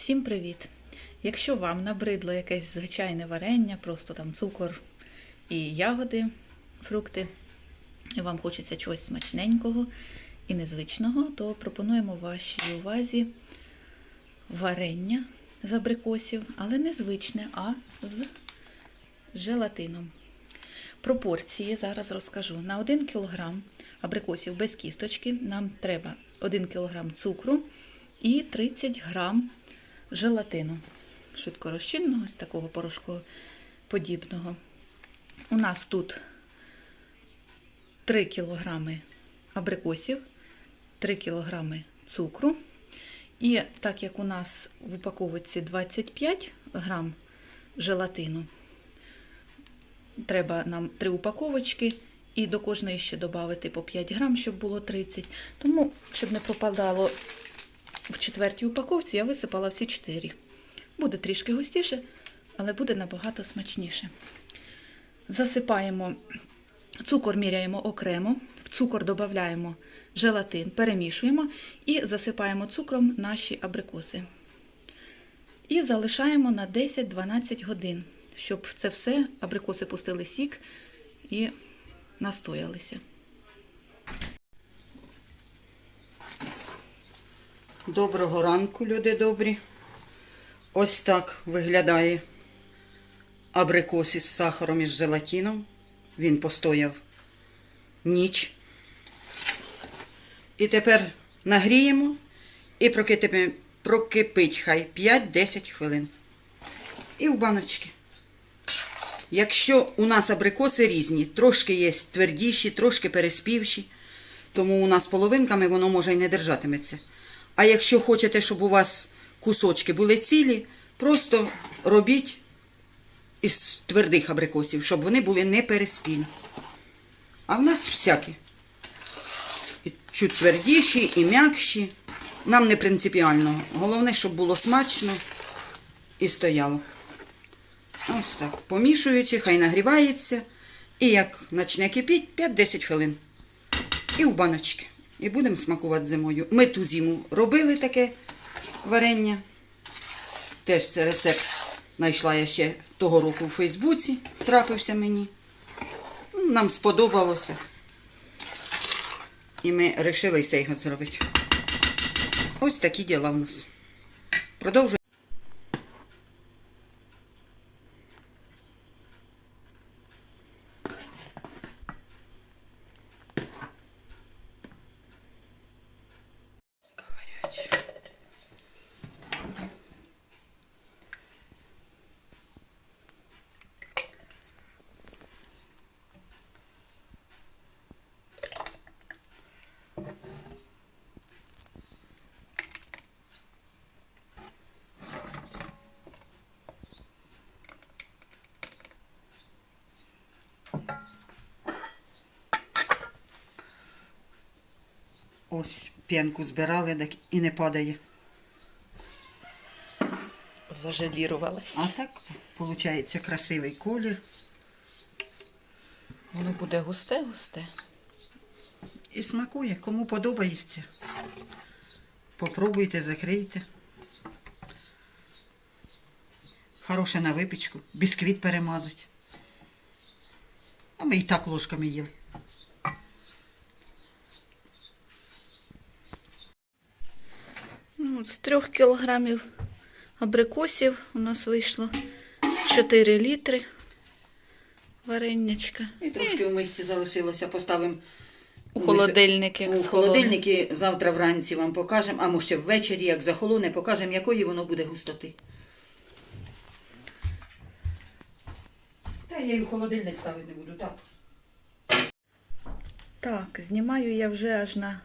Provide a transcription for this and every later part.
Всім привіт! Якщо вам набридло якесь звичайне варення, просто там цукор і ягоди, фрукти, і вам хочеться чогось смачненького і незвичного, то пропонуємо вашій увазі варення з абрикосів, але не звичне, а з желатином. Пропорції зараз розкажу. На 1 кг абрикосів без кісточки нам треба 1 кг цукру і 30 г желатину швидкорозчинного, з такого порошкоподібного. У нас тут 3 кг абрикосів, 3 кг цукру. І так як у нас в упаковці 25 грам желатину, треба нам 3 упаковочки і до кожної ще додати по 5 грам, щоб було 30. Тому, щоб не пропадало в четвертій упаковці, я висипала всі 4. Буде трішки густіше, але буде набагато смачніше. Засипаємо цукор, міряємо окремо, в цукор додаємо желатин, перемішуємо і засипаємо цукром наші абрикоси. І залишаємо на 10-12 годин, щоб це все абрикоси пустили сік і настоялися. Доброго ранку, люди добрі. Ось так виглядає абрикос із сахаром і з желатином. Він постояв ніч. І тепер нагріємо і прокипить, хай 5-10 хвилин. І в баночки. Якщо у нас абрикоси різні, трошки є твердіші, трошки переспівші, тому у нас половинками воно може й не держатиметься. А якщо хочете, щоб у вас кусочки були цілі, просто робіть із твердих абрикосів, щоб вони були не переспілі. А в нас всякі. І чуть твердіші і м'якші. Нам не принципіально. Головне, щоб було смачно і стояло. Ось так. Помішуючи, хай нагрівається. І як почне кипіти, 5-10 хвилин. І в баночки. І будемо смакувати зимою. Ми ту зиму робили таке варення. Теж це рецепт знайшла я ще того року у Фейсбуці. Трапився мені. Ну, Нам сподобалося. І ми вирішили цей зробити. Ось такі діла в нас. Продовжуємо. Ось п'янку збирали так і не падає. Зажелірувалась. А так, виходить, красивий колір. Воно буде густе-густе. І смакує, кому подобається. Попробуйте, закрийте. Хороше на випічку, бісквіт перемазать. А ми і так ложками їли. От з трьох кілограмів абрикосів у нас вийшло 4 літри вареннячка. І трошки в мисці залишилося, поставимо У холодильник, як у холодильники завтра вранці вам покажемо, а може ввечері, як захолоне, покажемо, якої воно буде густоти. Та я й у холодильник ставити не буду, так. Так, знімаю я вже аж на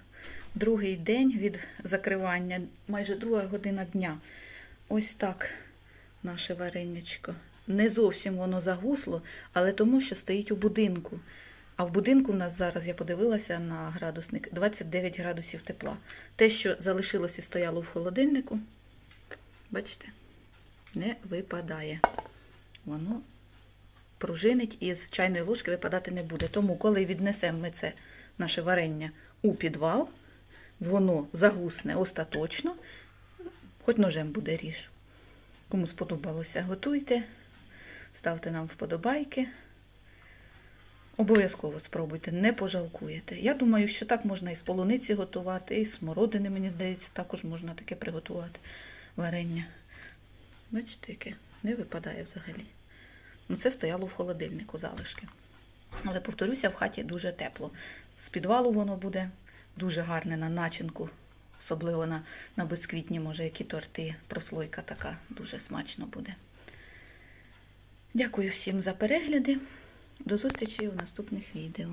другий день від закривання, майже друга година дня. Ось так наше варенячко. Не зовсім воно загусло, але тому, що стоїть у будинку. А в будинку в нас зараз, я подивилася на градусник, 29 градусів тепла. Те, що залишилося і стояло в холодильнику, бачите, не випадає. Воно пружинить і з чайної ложки випадати не буде. Тому, коли віднесемо ми це наше варення у підвал, воно загусне остаточно, Хоч ножем буде ріж. Кому сподобалося, готуйте, ставте нам вподобайки. Обов'язково спробуйте, не пожалкуєте. Я думаю, що так можна і з полуниці готувати, і з смородини, мені здається, також можна таке приготувати варення. Бачите, яке не випадає взагалі. Ну, це стояло в холодильнику залишки. Але повторюся, в хаті дуже тепло. З підвалу воно буде дуже гарне на начинку, особливо на, на бисквітні, може, які торти, прослойка така, дуже смачно буде. Дякую всім за перегляди. До зустрічі у наступних відео.